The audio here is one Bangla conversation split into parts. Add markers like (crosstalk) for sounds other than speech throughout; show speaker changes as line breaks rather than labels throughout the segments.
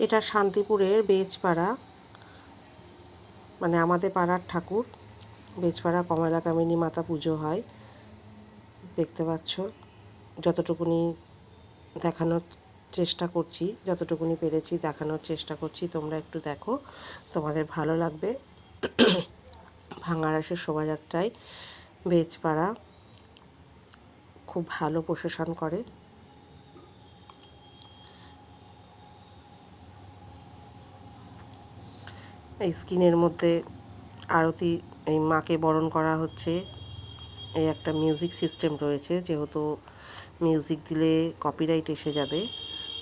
এটা শান্তিপুরের বেজপাড়া মানে আমাদের পাড়ার ঠাকুর। বেজপাড়া কমলা কামিনী মাতা পুজো হয়, দেখতে পাচ্ছ। যতটুকুনি দেখানোর চেষ্টা করছি, যতটুকুনি পেরেছি দেখানোর চেষ্টা করছি, তোমরা একটু দেখো। তোমাদের ভালো লাগবে। ভাঙারাসের শোভাযাত্রায় বেজপাড়া খুব ভালো প্রশাসন করে। এই স্ক্রিনের মধ্যে আরতি এই মাকে বরণ করা হচ্ছে। এই একটা মিউজিক সিস্টেম রয়েছে, যেহেতু মিউজিক দিলে কপিরাইট এসে যাবে।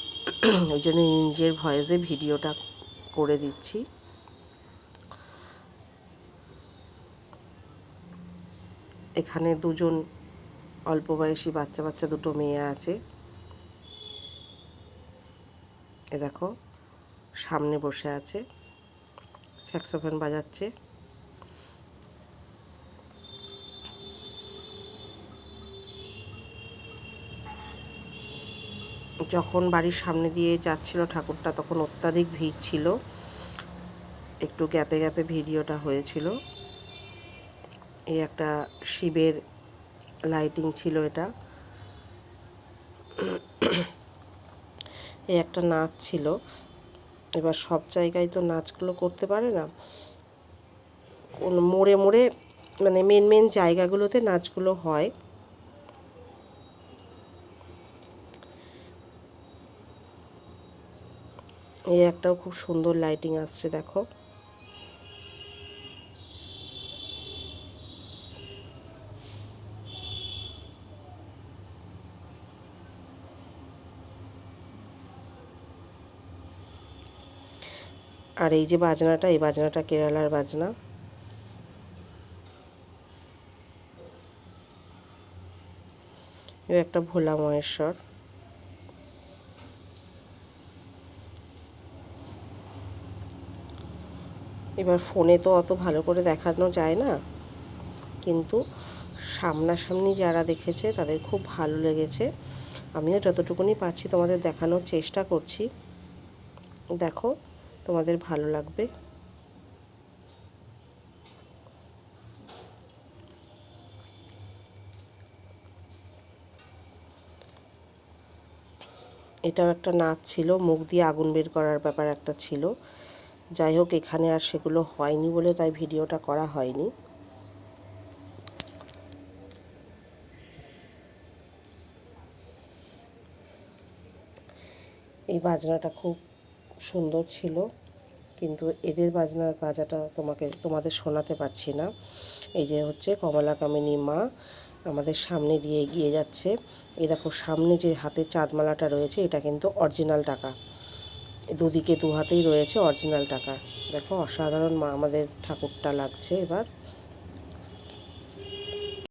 (clears throat) ওই জন্য নিজের ভয়েসে ভিডিওটা করে দিচ্ছি। এখানে দুজন অল্প বয়সী বাচ্চা বাচ্চা দুটো মেয়ে আছে। এ দেখো, সামনে বসে আছে। স্যাক্সোফোন বাজাচ্ছে। যখন বাড়ির সামনে দিয়ে যাচ্ছিল ঠাকুরটা, তখন অত্যাধিক ভিড় ছিল। একটু গ্যাপে গ্যাপে ভিডিওটা হয়েছিল। এই একটা শিবের লাইটিং ছিল এটা। এই একটা নাচ ছিল। এবার সব জায়গায় তো নাচগুলো করতে পারে না। মোড়ে মোড়ে মানে মেন মেন জায়গাগুলোতে নাচগুলো হয়। এই একটাও খুব সুন্দর লাইটিং আসছে, দেখো। আর এই যে বাজনাটা, এই বাজনাটা কেরালার বাজনা। এ একটা ভোলা মহেশ্বর এবার ফোনে তো অত ভালো করে দেখানো যায় না, কিন্তু সামনাসামনি যারা দেখেছে তাদের খুব ভালো লেগেছে। আমিও যতটুকুনি পারছি তোমাদের দেখানোর চেষ্টা করছি। দেখো তোমাদের ভালো লাগবে। এটাও একটা নাচ ছিল, মুখ দিয়ে আগুন বের করার ব্যাপার একটা ছিল। যাই হোক, এখানে আর সেগুলো হয়নি বলে তাই ভিডিওটা করা হয়নি। এই বাজনাটা খুব সুন্দর ছিল। কিন্তু এদের বাজনার বাজাটা তোমাকে, তোমাদের শোনাতে পারছি না। এই যে হচ্ছে কমলা কামিনী মা আমাদের সামনে দিয়ে এগিয়ে যাচ্ছে। এ দেখো, সামনে যে হাতে চাঁদমালাটা রয়েছে, এটা কিন্তু অরিজিনাল টাকা। দুদিকে দু হাতেই রয়েছে অরিজিনাল টাকা। দেখো, অসাধারণ মা আমাদের ঠাকুরটা লাগছে এবার।